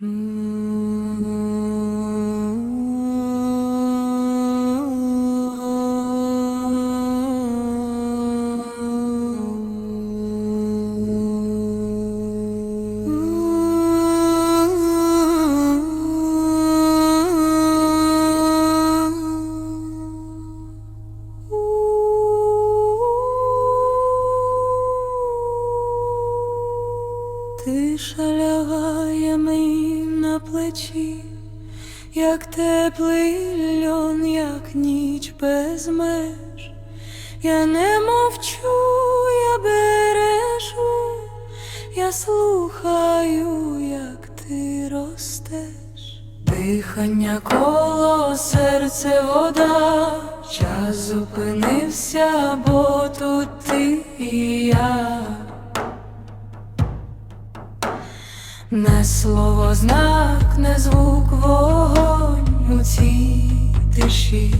Mm. Тиша лягає мені на плечі, як теплий льон, як ніч без меж. Я не мовчу, я бережу, я слухаю, як ти ростеш. Дихання коло серце вода, час зупинився, бо тут ти і я. Не слово знак, не звук вогонь у цій тиші.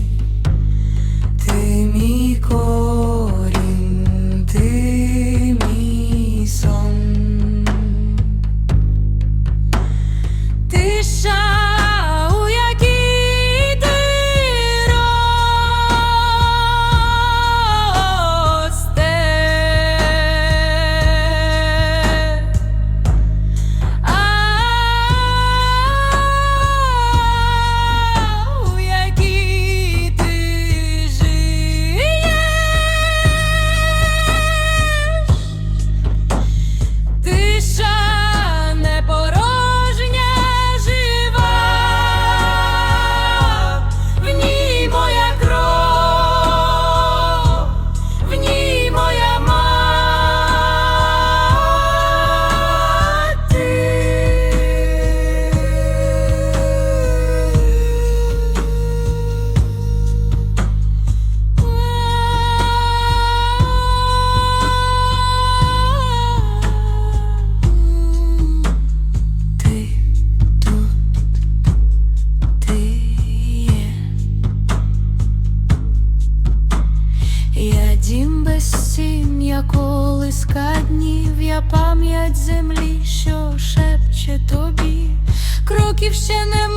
Колиска днів, я пам'ять землі, що шепче тобі, кроків ще не